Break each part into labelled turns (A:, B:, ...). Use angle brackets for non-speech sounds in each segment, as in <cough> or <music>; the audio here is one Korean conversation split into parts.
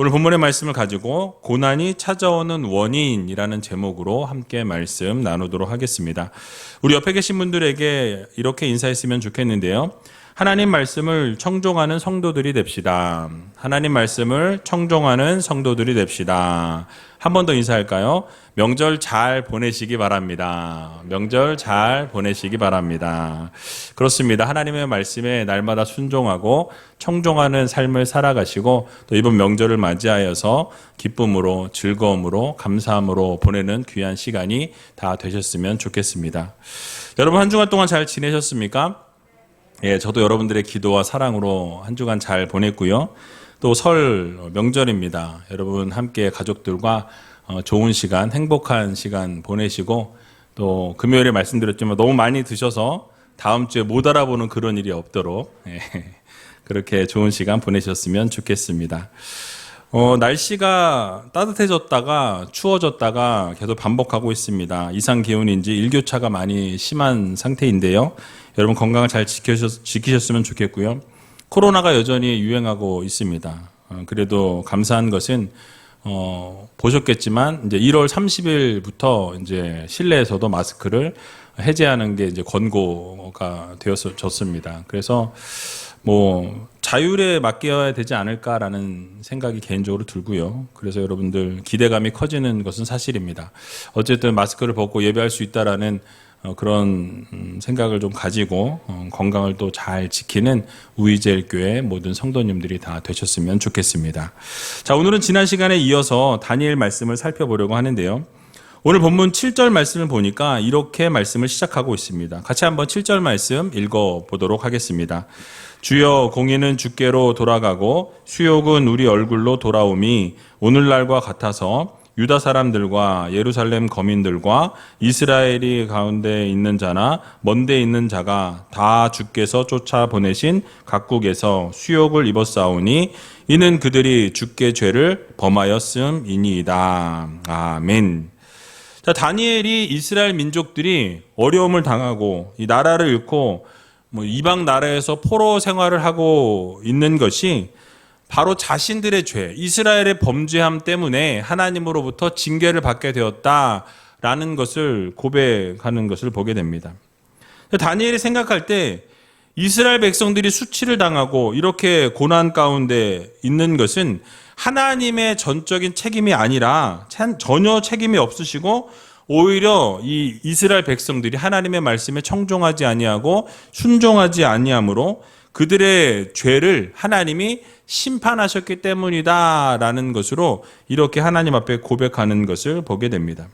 A: 오늘 본문의 말씀을 가지고 고난이 찾아오는 원인이라는 제목으로 함께 말씀 나누도록 하겠습니다. 우리 옆에 계신 분들에게 이렇게 인사했으면 좋겠는데요. 하나님 말씀을 청종하는 성도들이 됩시다. 하나님 말씀을 청종하는 성도들이 됩시다. 한 번 더 인사할까요? 명절 잘 보내시기 바랍니다. 명절 잘 보내시기 바랍니다. 그렇습니다. 하나님의 말씀에 날마다 순종하고 청종하는 삶을 살아가시고 또 이번 명절을 맞이하여서 기쁨으로 즐거움으로 감사함으로 보내는 귀한 시간이 다 되셨으면 좋겠습니다. 여러분 한 주간 동안 잘 지내셨습니까? 예, 저도 여러분들의 기도와 사랑으로 한 주간 잘 보냈고요. 또 설 명절입니다. 여러분 함께 가족들과 어, 좋은 시간, 행복한 시간 보내시고 또 금요일에 말씀드렸지만 너무 많이 드셔서 다음 주에 못 알아보는 그런 일이 없도록 예, <laughs> 그렇게 좋은 시간 보내셨으면 좋겠습니다. 어, 날씨가 따뜻해졌다가 추워졌다가 계속 반복하고 있습니다. 이상 기온인지 일교차가 많이 심한 상태인데요. 여러분 건강을 잘 지키셨, 지키셨으면 좋겠고요. 코로나가 여전히 유행하고 있습니다. 어, 그래도 감사한 것은 어, 보셨겠지만 이제 1월 30일부터 이제 실내에서도 마스크를 해제하는 게 이제 권고가 되었었습니다. 그래서 뭐 자율에 맡겨야 되지 않을까라는 생각이 개인적으로 들고요. 그래서 여러분들 기대감이 커지는 것은 사실입니다. 어쨌든 마스크를 벗고 예배할 수 있다라는 어, 그런 음, 생각을 좀 가지고 어, 건강을 또 잘 지키는 우이젤 교회 모든 성도님들이 다 되셨으면 좋겠습니다. 자, 오늘은 지난 시간에 이어서 다니엘 말씀을 살펴보려고 하는데요. 오늘 본문 7절 말씀을 보니까 이렇게 말씀을 시작하고 있습니다. 같이 한번 7절 말씀 읽어 보도록 하겠습니다. 주여 공의는 주께로 돌아가고 수욕은 우리 얼굴로 돌아옴이 오늘날과 같아서 유다 사람들과 예루살렘 거민들과 이스라엘이 가운데 있는 자나 먼데 있는 자가 다 주께서 쫓아 보내신 각국에서 수욕을 입었사오니 이는 그들이 주께 죄를 범하였음이니이다. 아멘. 자, 다니엘이 이스라엘 민족들이 어려움을 당하고 이 나라를 잃고 뭐 이방 나라에서 포로 생활을 하고 있는 것이 바로 자신들의 죄, 이스라엘의 범죄함 때문에 하나님으로부터 징계를 받게 되었다라는 것을 고백하는 것을 보게 됩니다. 다니엘이 생각할 때 이스라엘 백성들이 수치를 당하고 이렇게 고난 가운데 있는 것은 하나님의 전적인 책임이 아니라 전혀 책임이 없으시고 오히려 이 이스라엘 백성들이 하나님의 말씀에 청종하지 아니하고 순종하지 아니하므로 그들의 죄를 하나님이 심판하셨기 때문이다라는 것으로 이렇게 하나님 앞에 고백하는 것을 보게 됩니다.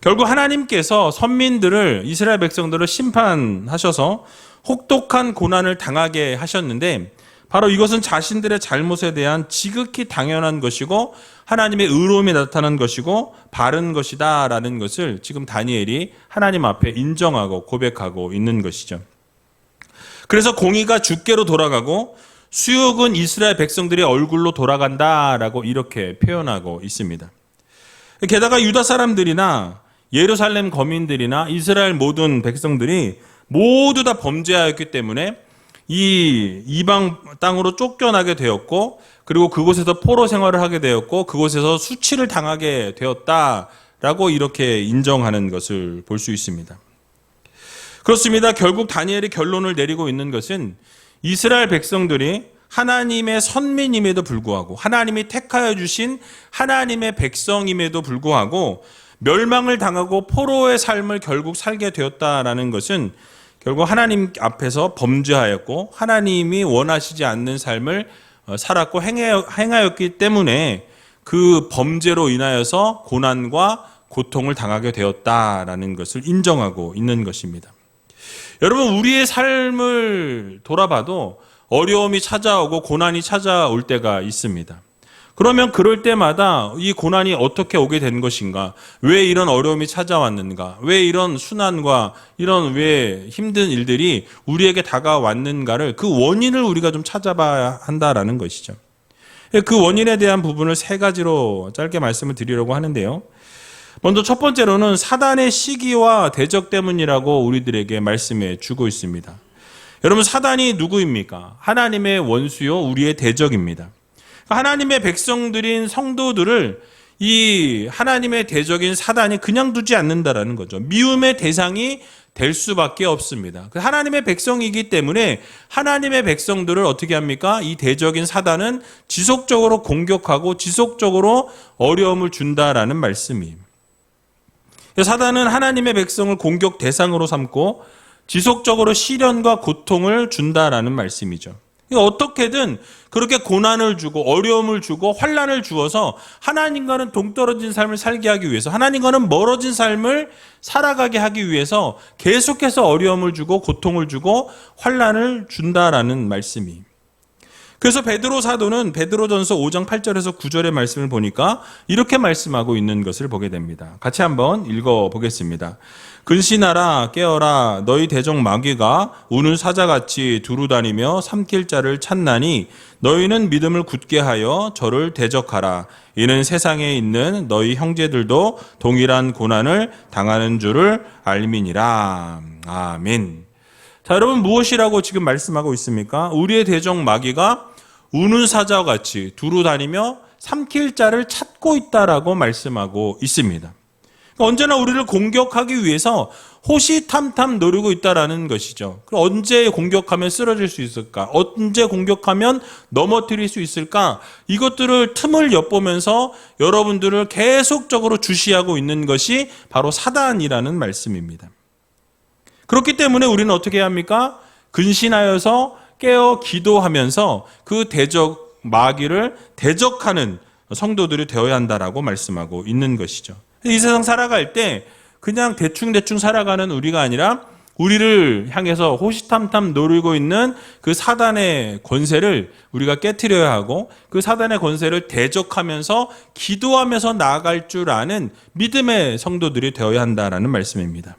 A: 결국 하나님께서 선민들을 이스라엘 백성들을 심판하셔서 혹독한 고난을 당하게 하셨는데 바로 이것은 자신들의 잘못에 대한 지극히 당연한 것이고 하나님의 의로움이 나타난 것이고 바른 것이다라는 것을 지금 다니엘이 하나님 앞에 인정하고 고백하고 있는 것이죠. 그래서 공의가 주께로 돌아가고 수욕은 이스라엘 백성들의 얼굴로 돌아간다라고 이렇게 표현하고 있습니다. 게다가 유다 사람들이나 예루살렘 거민들이나 이스라엘 모든 백성들이 모두 다 범죄하였기 때문에 이 이방 땅으로 쫓겨나게 되었고 그리고 그곳에서 포로 생활을 하게 되었고 그곳에서 수치를 당하게 되었다라고 이렇게 인정하는 것을 볼 수 있습니다. 그렇습니다. 결국 다니엘이 결론을 내리고 있는 것은 이스라엘 백성들이 하나님의 선민임에도 불구하고 하나님이 택하여 주신 하나님의 백성임에도 불구하고 멸망을 당하고 포로의 삶을 결국 살게 되었다라는 것은 결국 하나님 앞에서 범죄하였고 하나님이 원하시지 않는 삶을 어, 살았고 행하였기 때문에 그 범죄로 인하여서 고난과 고통을 당하게 되었다라는 것을 인정하고 있는 것입니다. 여러분 우리의 삶을 돌아봐도 어려움이 찾아오고 고난이 찾아올 때가 있습니다. 그러면 그럴 때마다 이 고난이 어떻게 오게 된 것인가? 왜 이런 어려움이 찾아왔는가? 왜 이런 순환과 이런 왜 힘든 일들이 우리에게 다가왔는가를 그 원인을 우리가 좀 찾아봐야 한다라는 것이죠. 그 원인에 대한 부분을 세 가지로 짧게 말씀을 드리려고 하는데요. 먼저 첫 번째로는 사단의 시기와 대적 때문이라고 우리들에게 말씀해 주고 있습니다. 여러분 사단이 누구입니까? 하나님의 원수요 우리의 대적입니다. 하나님의 백성들인 성도들을 이 하나님의 대적인 사단이 그냥 두지 않는다라는 거죠. 미움의 대상이 될 수밖에 없습니다. 그 하나님의 백성이기 때문에 하나님의 백성들을 어떻게 합니까? 이 대적인 사단은 지속적으로 공격하고 지속적으로 어려움을 준다라는 말씀이에요. 사단은 하나님의 백성을 공격 대상으로 삼고 지속적으로 시련과 고통을 준다라는 말씀이죠. 어떻게든 그렇게 고난을 주고 어려움을 주고 환란을 주어서 하나님과는 동떨어진 삶을 살게 하기 위해서 하나님과는 멀어진 삶을 살아가게 하기 위해서 계속해서 어려움을 주고 고통을 주고 환란을 준다라는 말씀이. 그래서 베드로 사도는 베드로전서 5장 8절에서 9절의 말씀을 보니까 이렇게 말씀하고 있는 것을 보게 됩니다. 같이 한번 읽어 보겠습니다. 근신하라 깨어라 너희 대적 마귀가 우는 사자같이 두루 다니며 삼킬 자를 찾나니 너희는 믿음을 굳게 하여 저를 대적하라 이는 세상에 있는 너희 형제들도 동일한 고난을 당하는 줄을 알미니라 아멘. 자 여러분 무엇이라고 지금 말씀하고 있습니까? 우리의 대적 마귀가 우는 사자와 같이 두루 다니며 삼킬 자를 찾고 있다라고 말씀하고 있습니다. 언제나 우리를 공격하기 위해서 호시탐탐 노리고 있다라는 것이죠. 언제 공격하면 쓰러질 수 있을까? 언제 공격하면 넘어뜨릴 수 있을까? 이것들을 틈을 엿보면서 여러분들을 계속적으로 주시하고 있는 것이 바로 사단이라는 말씀입니다. 그렇기 때문에 우리는 어떻게 합니까? 근신하여서 깨어 기도하면서 그 대적 마귀를 대적하는 성도들이 되어야 한다라고 말씀하고 있는 것이죠. 이 세상 살아갈 때 그냥 대충대충 살아가는 우리가 아니라 우리를 향해서 호시탐탐 노리고 있는 그 사단의 권세를 우리가 깨뜨려야 하고 그 사단의 권세를 대적하면서 기도하면서 나아갈 줄 아는 믿음의 성도들이 되어야 한다라는 말씀입니다.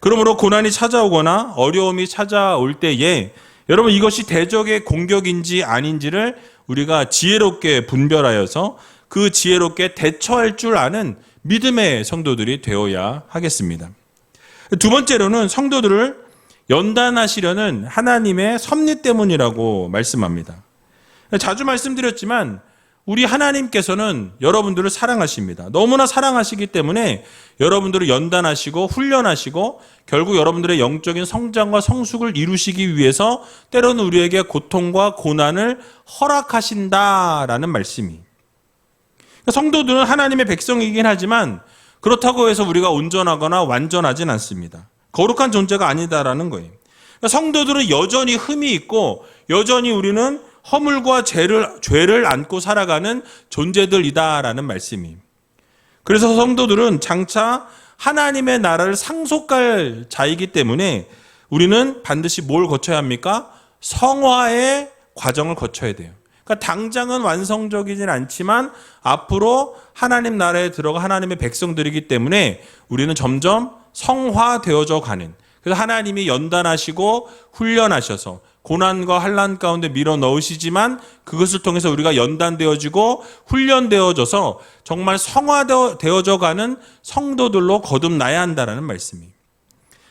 A: 그러므로 고난이 찾아오거나 어려움이 찾아올 때에 여러분 이것이 대적의 공격인지 아닌지를 우리가 지혜롭게 분별하여서 그 지혜롭게 대처할 줄 아는 믿음의 성도들이 되어야 하겠습니다. 두 번째로는 성도들을 연단하시려는 하나님의 섭리 때문이라고 말씀합니다. 자주 말씀드렸지만 우리 하나님께서는 여러분들을 사랑하십니다. 너무나 사랑하시기 때문에 여러분들을 연단하시고 훈련하시고 결국 여러분들의 영적인 성장과 성숙을 이루시기 위해서 때로는 우리에게 고통과 고난을 허락하신다라는 말씀이. 성도들은 하나님의 백성이긴 하지만 그렇다고 해서 우리가 온전하거나 완전하진 않습니다. 거룩한 존재가 아니다라는 거예요. 성도들은 여전히 흠이 있고 여전히 우리는 허물과 죄를, 죄를 안고 살아가는 존재들이다라는 말씀이. 그래서 성도들은 장차 하나님의 나라를 상속할 자이기 때문에 우리는 반드시 뭘 거쳐야 합니까? 성화의 과정을 거쳐야 돼요. 그러니까 당장은 완성적이진 않지만 앞으로 하나님 나라에 들어가 하나님의 백성들이기 때문에 우리는 점점 성화되어져 가는 그래서 하나님이 연단하시고 훈련하셔서 고난과 환란 가운데 밀어 넣으시지만 그것을 통해서 우리가 연단되어지고 훈련되어져서 정말 성화되어져 가는 성도들로 거듭나야 한다라는 말씀이.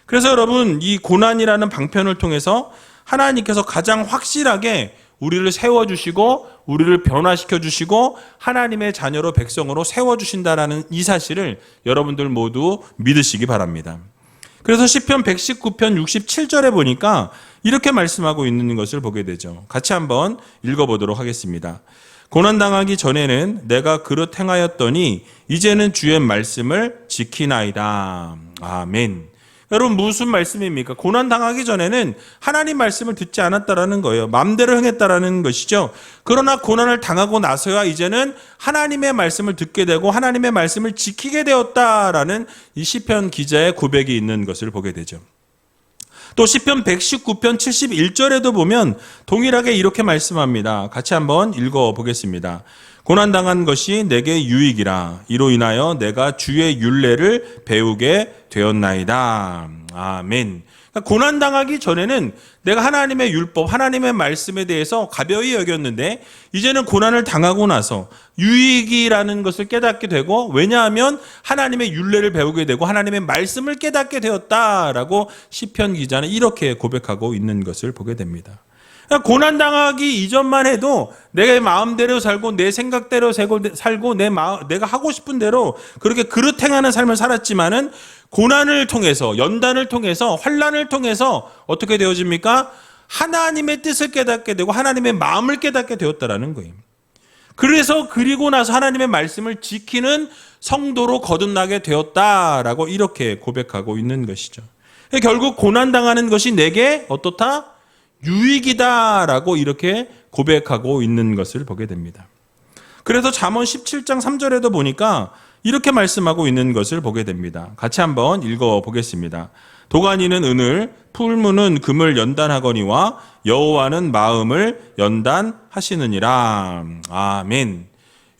A: 그래서 여러분 이 고난이라는 방편을 통해서 하나님께서 가장 확실하게 우리를 세워 주시고 우리를 변화시켜 주시고 하나님의 자녀로 백성으로 세워 주신다라는 이 사실을 여러분들 모두 믿으시기 바랍니다. 그래서 시편 119편 67절에 보니까 이렇게 말씀하고 있는 것을 보게 되죠. 같이 한번 읽어보도록 하겠습니다. 고난당하기 전에는 내가 그릇 행하였더니 이제는 주의 말씀을 지키나이다. 아멘. 여러분 무슨 말씀입니까? 고난 당하기 전에는 하나님 말씀을 듣지 않았다라는 거예요. 마음대로 행했다라는 것이죠. 그러나 고난을 당하고 나서야 이제는 하나님의 말씀을 듣게 되고 하나님의 말씀을 지키게 되었다라는 이 시편 기자의 고백이 있는 것을 보게 되죠. 또 시편 119편 71절에도 보면 동일하게 이렇게 말씀합니다. 같이 한번 읽어 보겠습니다. 고난 당한 것이 내게 유익이라 이로 인하여 내가 주의 윤례를 배우게 되었나이다. 아멘. 그러니까 고난 당하기 전에는 내가 하나님의 율법, 하나님의 말씀에 대해서 가벼이 여겼는데 이제는 고난을 당하고 나서 유익이라는 것을 깨닫게 되고 왜냐하면 하나님의 윤례를 배우게 되고 하나님의 말씀을 깨닫게 되었다라고 시편 기자는 이렇게 고백하고 있는 것을 보게 됩니다. 그러니까 고난 당하기 이전만 해도 내 마음대로 살고 내 생각대로 살고, 내 마음, 내가 하고 싶은 대로 그렇게 그릇 행하는 삶을 살았지만은 고난을 통해서 연단을 통해서 환란을 통해서 어떻게 되어집니까? 하나님의 뜻을 깨닫게 되고 하나님의 마음을 깨닫게 되었다라는 거예요. 그래서 그리고 나서 하나님의 말씀을 지키는 성도로 거듭나게 되었다라고 이렇게 고백하고 있는 것이죠. 결국 고난 당하는 것이 내게 어떻다? 유익이다라고 이렇게 고백하고 있는 것을 보게 됩니다. 그래서 잠언 17장 3절에도 보니까 이렇게 말씀하고 있는 것을 보게 됩니다. 같이 한번 읽어 보겠습니다. 도가니는 은을, 풀무는 금을 연단하거니와 여호와는 마음을 연단하시느니라. 아멘.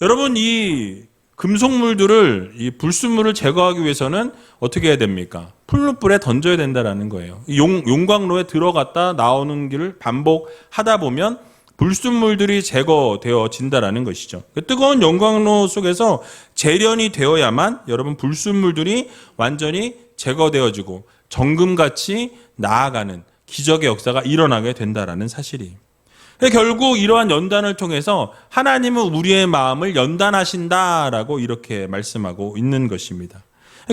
A: 여러분 이 금속물들을 이 불순물을 제거하기 위해서는 어떻게 해야 됩니까? 풀무불에 던져야 된다라는 거예요. 용, 용광로에 들어갔다 나오는 길을 반복하다 보면 불순물들이 제거되어진다라는 것이죠. 그 뜨거운 용광로 속에서 재련이 되어야만 여러분 불순물들이 완전히 제거되어지고 정금같이 나아가는 기적의 역사가 일어나게 된다라는 사실이. 결국 이러한 연단을 통해서 하나님은 우리의 마음을 연단하신다라고 이렇게 말씀하고 있는 것입니다.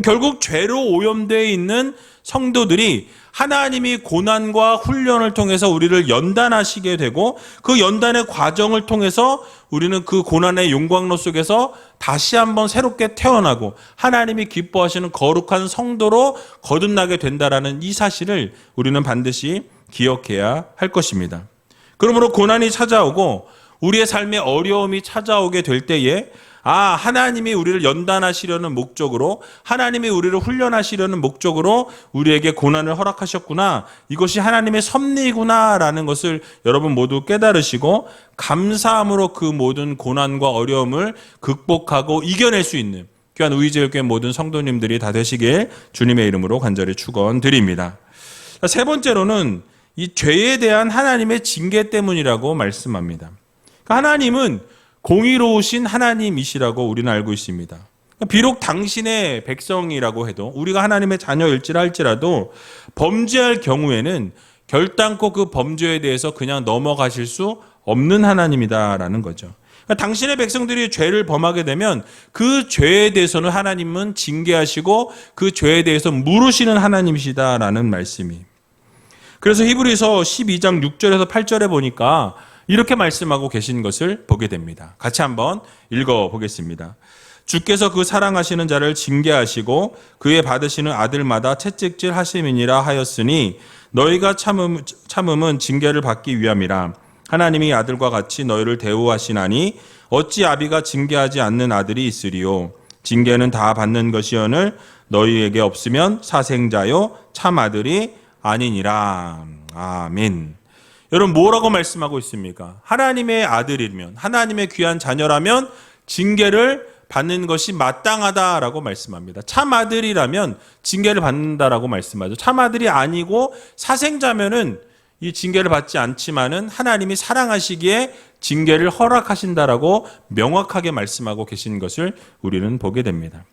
A: 결국 죄로 오염되어 있는 성도들이 하나님이 고난과 훈련을 통해서 우리를 연단하시게 되고 그 연단의 과정을 통해서 우리는 그 고난의 용광로 속에서 다시 한번 새롭게 태어나고 하나님이 기뻐하시는 거룩한 성도로 거듭나게 된다라는 이 사실을 우리는 반드시 기억해야 할 것입니다. 그러므로 고난이 찾아오고 우리의 삶에 어려움이 찾아오게 될 때에 아, 하나님이 우리를 연단하시려는 목적으로, 하나님이 우리를 훈련하시려는 목적으로 우리에게 고난을 허락하셨구나. 이것이 하나님의 섭리구나라는 것을 여러분 모두 깨달으시고, 감사함으로 그 모든 고난과 어려움을 극복하고 이겨낼 수 있는 귀한 우이제일교회 모든 성도님들이 다 되시길 주님의 이름으로 간절히 축원드립니다. 세 번째로는 이 죄에 대한 하나님의 징계 때문이라고 말씀합니다. 그러니까 하나님은 공의로우신 하나님이시라고 우리는 알고 있습니다. 비록 당신의 백성이라고 해도 우리가 하나님의 자녀일지랄지라도 범죄할 경우에는 결단코 그 범죄에 대해서 그냥 넘어가실 수 없는 하나님이다라는 거죠. 그러니까 당신의 백성들이 죄를 범하게 되면 그 죄에 대해서는 하나님은 징계하시고 그 죄에 대해서 물으시는 하나님이시다라는 말씀이. 그래서 히브리서 12장 6절에서 8절에 보니까 이렇게 말씀하고 계신 것을 보게 됩니다. 같이 한번 읽어 보겠습니다. 주께서 그 사랑하시는 자를 징계하시고 그의 받으시는 아들마다 채찍질 하심이니라 하였으니 너희가 참음, 참음은 징계를 받기 위함이라 하나님이 아들과 같이 너희를 대우하시나니 어찌 아비가 징계하지 않는 아들이 있으리요 징계는 다 받는 것이오늘 너희에게 없으면 사생자요 참 아들이 아니니라 아멘. 여러분 뭐라고 말씀하고 있습니까? 하나님의 아들이면 하나님의 귀한 자녀라면 징계를 받는 것이 마땅하다라고 말씀합니다. 참 아들이라면 징계를 받는다라고 말씀하죠. 참 아들이 아니고 사생자면은 이 징계를 받지 않지만은 하나님이 사랑하시기에 징계를 허락하신다라고 명확하게 말씀하고 계신 것을 우리는 보게 됩니다.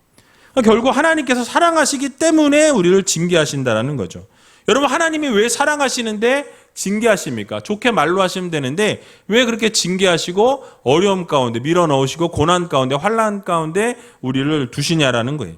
A: 결국 하나님께서 사랑하시기 때문에 우리를 징계하신다라는 거죠. 여러분 하나님이 왜 사랑하시는데 징계하십니까? 좋게 말로 하시면 되는데 왜 그렇게 징계하시고 어려움 가운데 밀어 넣으시고 고난 가운데 환란 가운데 우리를 두시냐라는 거예요.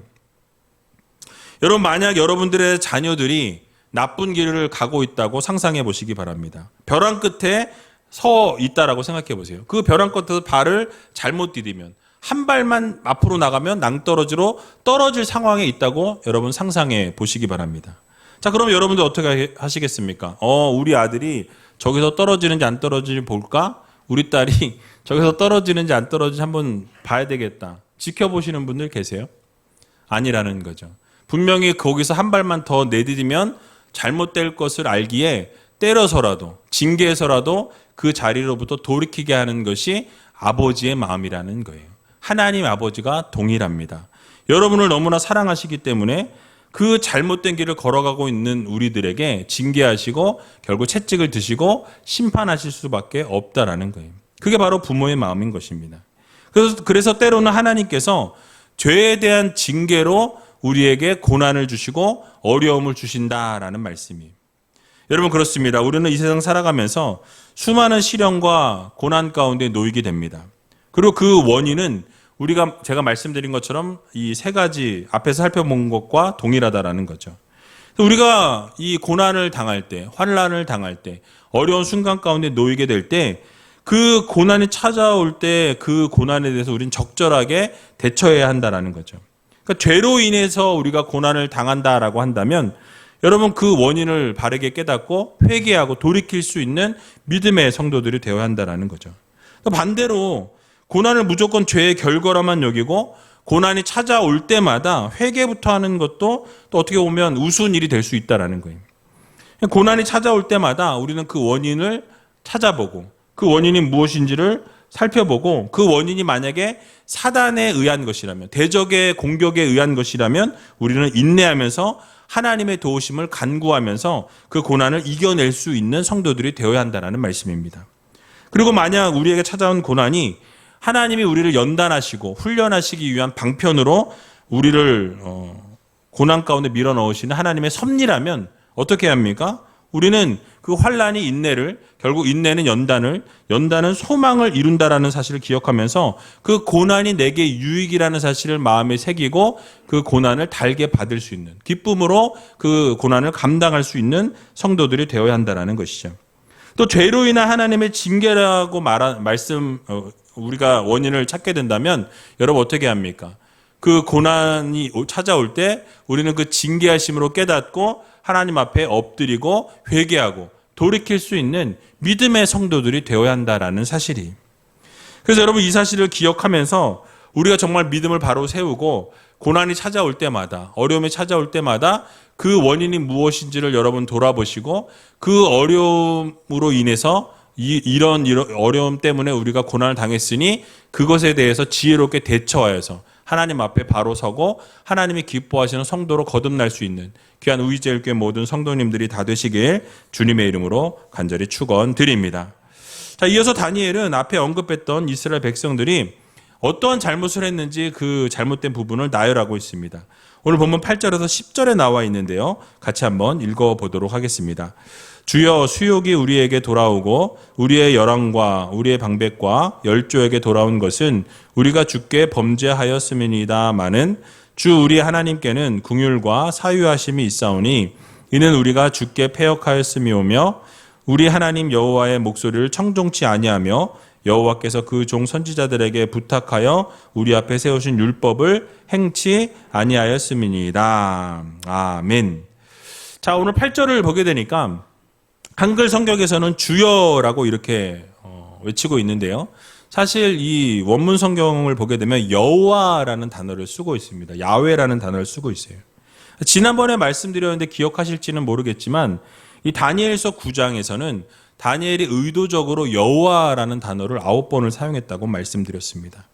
A: 여러분 만약 여러분들의 자녀들이 나쁜 길을 가고 있다고 상상해 보시기 바랍니다. 벼랑 끝에 서 있다라고 생각해 보세요. 그 벼랑 끝에서 발을 잘못 디디면 한 발만 앞으로 나가면 낭떠러지로 떨어질 상황에 있다고 여러분 상상해 보시기 바랍니다. 자, 그럼 여러분들 어떻게 하시겠습니까? 어, 우리 아들이 저기서 떨어지는지 안 떨어지는지 볼까? 우리 딸이 <laughs> 저기서 떨어지는지 안 떨어지는지 한번 봐야 되겠다. 지켜보시는 분들 계세요? 아니라는 거죠. 분명히 거기서 한 발만 더 내디디면 잘못될 것을 알기에 때려서라도, 징계해서라도 그 자리로부터 돌이키게 하는 것이 아버지의 마음이라는 거예요. 하나님 아버지가 동일합니다. 여러분을 너무나 사랑하시기 때문에 그 잘못된 길을 걸어가고 있는 우리들에게 징계하시고 결국 채찍을 드시고 심판하실 수밖에 없다라는 거예요. 그게 바로 부모의 마음인 것입니다. 그래서, 그래서 때로는 하나님께서 죄에 대한 징계로 우리에게 고난을 주시고 어려움을 주신다라는 말씀이에요. 여러분 그렇습니다. 우리는 이 세상 살아가면서 수많은 시련과 고난 가운데 놓이게 됩니다. 그리고 그 원인은 우리가 제가 말씀드린 것처럼 이 세 가지 앞에서 살펴본 것과 동일하다라는 거죠. 우리가 이 고난을 당할 때, 환란을 당할 때, 어려운 순간 가운데 놓이게 될 때, 그 고난이 찾아올 때 그 고난에 대해서 우리는 적절하게 대처해야 한다라는 거죠. 그러니까 죄로 인해서 우리가 고난을 당한다라고 한다면 여러분 그 원인을 바르게 깨닫고 회개하고 돌이킬 수 있는 믿음의 성도들이 되어야 한다라는 거죠. 반대로 고난을 무조건 죄의 결과로만 여기고 고난이 찾아올 때마다 회개부터 하는 것도 또 어떻게 보면 우스운 일이 될 수 있다라는 거예요. 고난이 찾아올 때마다 우리는 그 원인을 찾아보고 그 원인이 무엇인지를 살펴보고 그 원인이 만약에 사단에 의한 것이라면 대적의 공격에 의한 것이라면 우리는 인내하면서 하나님의 도우심을 간구하면서 그 고난을 이겨낼 수 있는 성도들이 되어야 한다는 말씀입니다. 그리고 만약 우리에게 찾아온 고난이 하나님이 우리를 연단하시고 훈련하시기 위한 방편으로 우리를 어, 고난 가운데 밀어 넣으시는 하나님의 섭리라면 어떻게 합니까? 우리는 그 환란이 인내를 결국 인내는 연단을 연단은 소망을 이룬다라는 사실을 기억하면서 그 고난이 내게 유익이라는 사실을 마음에 새기고 그 고난을 달게 받을 수 있는 기쁨으로 그 고난을 감당할 수 있는 성도들이 되어야 한다라는 것이죠. 또 죄로 인한 하나님의 징계라고 말한 말씀 어, 우리가 원인을 찾게 된다면 여러분 어떻게 합니까? 그 고난이 찾아올 때 우리는 그 징계하심으로 깨닫고 하나님 앞에 엎드리고 회개하고 돌이킬 수 있는 믿음의 성도들이 되어야 한다라는 사실이. 그래서 여러분 이 사실을 기억하면서 우리가 정말 믿음을 바로 세우고 고난이 찾아올 때마다 어려움이 찾아올 때마다 그 원인이 무엇인지를 여러분 돌아보시고 그 어려움으로 인해서 이, 이런, 이런 어려움 때문에 우리가 고난을 당했으니 그것에 대해서 지혜롭게 대처하여서 하나님 앞에 바로 서고 하나님이 기뻐하시는 성도로 거듭날 수 있는 귀한 우이제일교회 모든 성도님들이 다 되시길 주님의 이름으로 간절히 축원드립니다. 자, 이어서 다니엘은 앞에 언급했던 이스라엘 백성들이 어떠한 잘못을 했는지 그 잘못된 부분을 나열하고 있습니다. 오늘 본문 8절에서 10절에 나와 있는데요. 같이 한번 읽어 보도록 하겠습니다. 주여 수욕이 우리에게 돌아오고 우리의 열왕과 우리의 방백과 열조에게 돌아온 것은 우리가 주께 범죄하였음이니다마는 주 우리 하나님께는 궁율과 사유하심이 있사오니 이는 우리가 주께 패역하였음이오며 우리 하나님 여호와의 목소리를 청종치 아니하며 여호와께서 그 종 선지자들에게 부탁하여 우리 앞에 세우신 율법을 행치 아니하였음이니이다. 아멘. 자, 오늘 8절을 보게 되니까 한글 성경에서는 주여라고 이렇게 어, 외치고 있는데요. 사실 이 원문 성경을 보게 되면 여호와라는 단어를 쓰고 있습니다. 야훼라는 단어를 쓰고 있어요. 지난번에 말씀드렸는데 기억하실지는 모르겠지만 이 다니엘서 9장에서는 다니엘이 의도적으로 여호와라는 단어를 아홉 번을 사용했다고 말씀드렸습니다.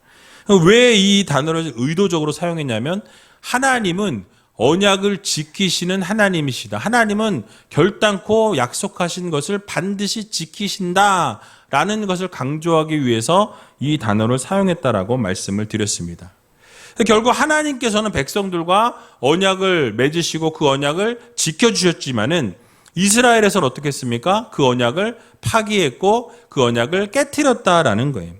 A: 왜 이 단어를 의도적으로 사용했냐면 하나님은 언약을 지키시는 하나님이시다. 하나님은 결단코 약속하신 것을 반드시 지키신다. 라는 것을 강조하기 위해서 이 단어를 사용했다라고 말씀을 드렸습니다. 결국 하나님께서는 백성들과 언약을 맺으시고 그 언약을 지켜주셨지만은 이스라엘에서는 어떻게 했습니까? 그 언약을 파기했고 그 언약을 깨뜨렸다라는 거예요.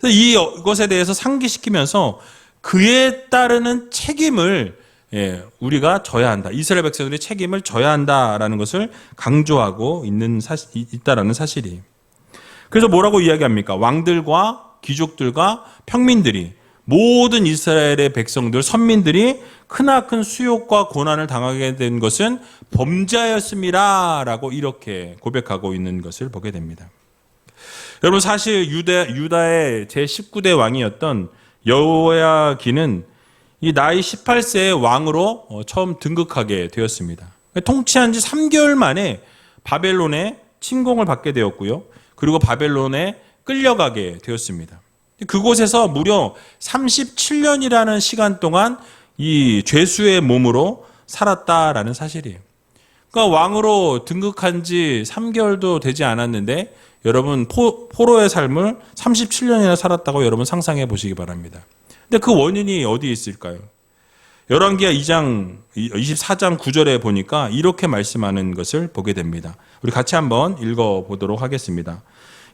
A: 그래서 이것에 대해서 상기시키면서 그에 따르는 책임을 예, 우리가 져야 한다. 이스라엘 백성들이 책임을 져야 한다라는 것을 강조하고 있는 사실, 있다라는 사실이. 그래서 뭐라고 이야기합니까? 왕들과 귀족들과 평민들이 모든 이스라엘의 백성들, 선민들이 크나큰 수욕과 고난을 당하게 된 것은 범죄였습니다라고 이렇게 고백하고 있는 것을 보게 됩니다. 여러분 사실 유대 유다의 제 19대 왕이었던 여호야기는 이 나이 18세의 왕으로 어, 처음 등극하게 되었습니다. 통치한 지 3개월 만에 바벨론에 침공을 받게 되었고요. 그리고 바벨론에 끌려가게 되었습니다. 그곳에서 무려 37년이라는 시간 동안 이 죄수의 몸으로 살았다라는 사실이에요. 그러니까 왕으로 등극한 지 3개월도 되지 않았는데 여러분 포, 포로의 삶을 37년이나 살았다고 여러분 상상해 보시기 바랍니다. 근데 그 원인이 어디에 있을까요? 열왕기하 2장 24장 9절에 보니까 이렇게 말씀하는 것을 보게 됩니다. 우리 같이 한번 읽어 보도록 하겠습니다.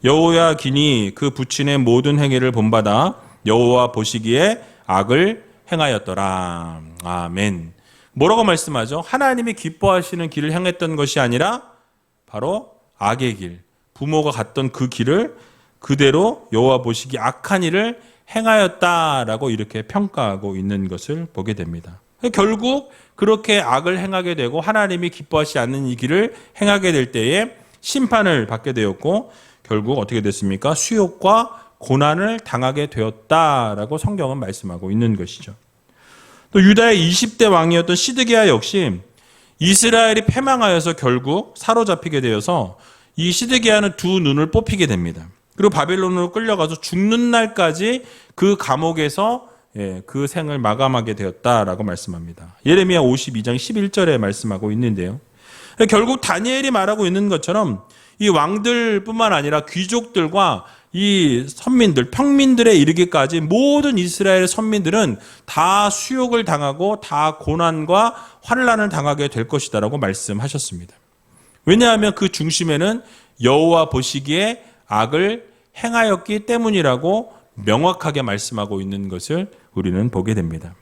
A: 여호야 기니 그 부친의 모든 행위를 본받아 여호와 보시기에 악을 행하였더라. 아멘. 뭐라고 말씀하죠? 하나님이 기뻐하시는 길을 향했던 것이 아니라 바로 악의 길, 부모가 갔던 그 길을 그대로 여호와 보시기 악한 일을 행하였다라고 이렇게 평가하고 있는 것을 보게 됩니다. 결국 그렇게 악을 행하게 되고 하나님이 기뻐하지 않는 이 길을 행하게 될 때에 심판을 받게 되었고 결국 어떻게 됐습니까? 수욕과 고난을 당하게 되었다라고 성경은 말씀하고 있는 것이죠. 또 유다의 20대 왕이었던 시드기야 역시 이스라엘이 패망하여서 결국 사로잡히게 되어서 이 시드기야는 두 눈을 뽑히게 됩니다. 그리고 바벨론으로 끌려가서 죽는 날까지 그 감옥에서 예, 그 생을 마감하게 되었다라고 말씀합니다. 예레미야 52장 11절에 말씀하고 있는데요. 결국 다니엘이 말하고 있는 것처럼 이 왕들뿐만 아니라 귀족들과 이 선민들, 평민들에 이르기까지 모든 이스라엘 선민들은 다 수욕을 당하고 다 고난과 환란을 당하게 될 것이다라고 말씀하셨습니다. 왜냐하면 그 중심에는 여호와 보시기에 악을 행하였기 때문이라고 명확하게 말씀하고 있는 것을 우리는 보게 됩니다.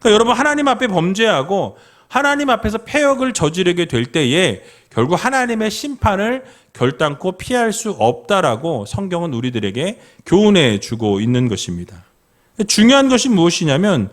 A: 그러니까 여러분 하나님 앞에 범죄하고 하나님 앞에서 폐역을 저지르게 될 때에 결국 하나님의 심판을 결단코 피할 수 없다라고 성경은 우리들에게 교훈해 주고 있는 것입니다. 중요한 것이 무엇이냐면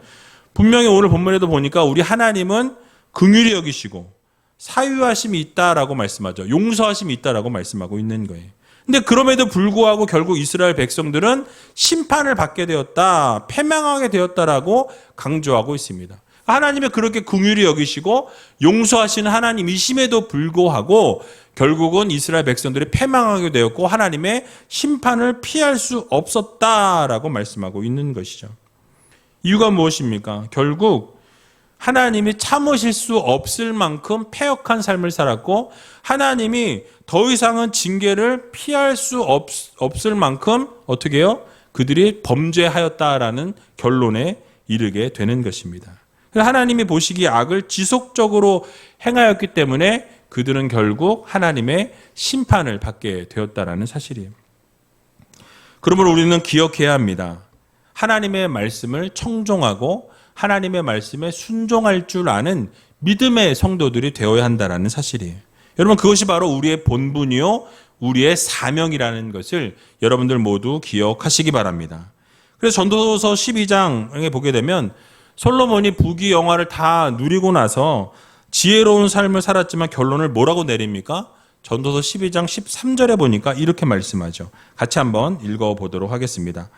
A: 분명히 오늘 본문에도 보니까 우리 하나님은 긍휼히 여기시고 사유하심이 있다라고 말씀하죠. 용서하심이 있다라고 말씀하고 있는 거예요. 근데 그럼에도 불구하고 결국 이스라엘 백성들은 심판을 받게 되었다, 패망하게 되었다라고 강조하고 있습니다. 하나님의 그렇게 긍휼히 여기시고 용서하시는 하나님이심에도 불구하고 결국은 이스라엘 백성들이 패망하게 되었고 하나님의 심판을 피할 수 없었다라고 말씀하고 있는 것이죠. 이유가 무엇입니까? 결국 하나님이 참으실 수 없을 만큼 패역한 삶을 살았고 하나님이 더 이상은 징계를 피할 수 없, 없을 만큼 어떻게 해요? 그들이 범죄하였다라는 결론에 이르게 되는 것입니다. 하나님이 보시기에 악을 지속적으로 행하였기 때문에 그들은 결국 하나님의 심판을 받게 되었다라는 사실이에요. 그러므로 우리는 기억해야 합니다. 하나님의 말씀을 청종하고 하나님의 말씀에 순종할 줄 아는 믿음의 성도들이 되어야 한다라는 사실이에요. 여러분 그것이 바로 우리의 본분이요 우리의 사명이라는 것을 여러분들 모두 기억하시기 바랍니다. 그래서 전도서 12장에 보게 되면 솔로몬이 부귀 영화를 다 누리고 나서 지혜로운 삶을 살았지만 결론을 뭐라고 내립니까? 전도서 12장 13절에 보니까 이렇게 말씀하죠. 같이 한번 읽어 보도록 하겠습니다.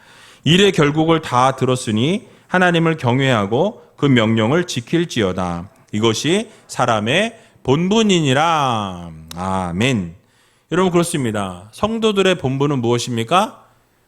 A: 일의 결국을 다 들었으니 하나님을 경외하고 그 명령을 지킬지어다. 이것이 사람의 본분이니라. 아멘. 여러분 그렇습니다. 성도들의 본분은 무엇입니까?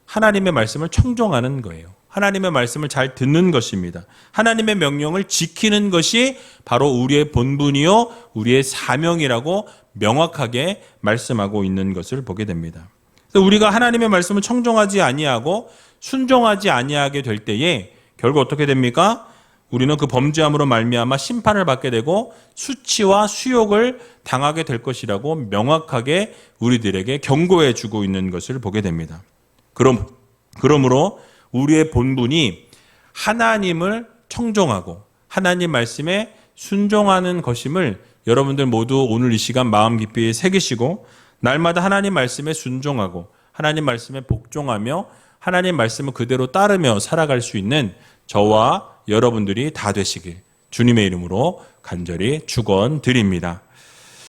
A: 하나님의 말씀을 청종하는 거예요. 하나님의 말씀을 잘 듣는 것입니다. 하나님의 명령을 지키는 것이 바로 우리의 본분이요, 우리의 사명이라고 명확하게 말씀하고 있는 것을 보게 됩니다. 우리가 하나님의 말씀을 청종하지 아니하고 순종하지 아니하게 될 때에 결국 어떻게 됩니까? 우리는 그 범죄함으로 말미암아 심판을 받게 되고 수치와 수욕을 당하게 될 것이라고 명확하게 우리들에게 경고해 주고 있는 것을 보게 됩니다. 그럼 그러므로 우리의 본분이 하나님을 청종하고 하나님 말씀에 순종하는 것임을 여러분들 모두 오늘 이 시간 마음 깊이 새기시고 날마다 하나님 말씀에 순종하고 하나님 말씀에 복종하며 하나님 말씀을 그대로 따르며 살아갈 수 있는 저와 여러분들이 다 되시길 주님의 이름으로 간절히 축원드립니다.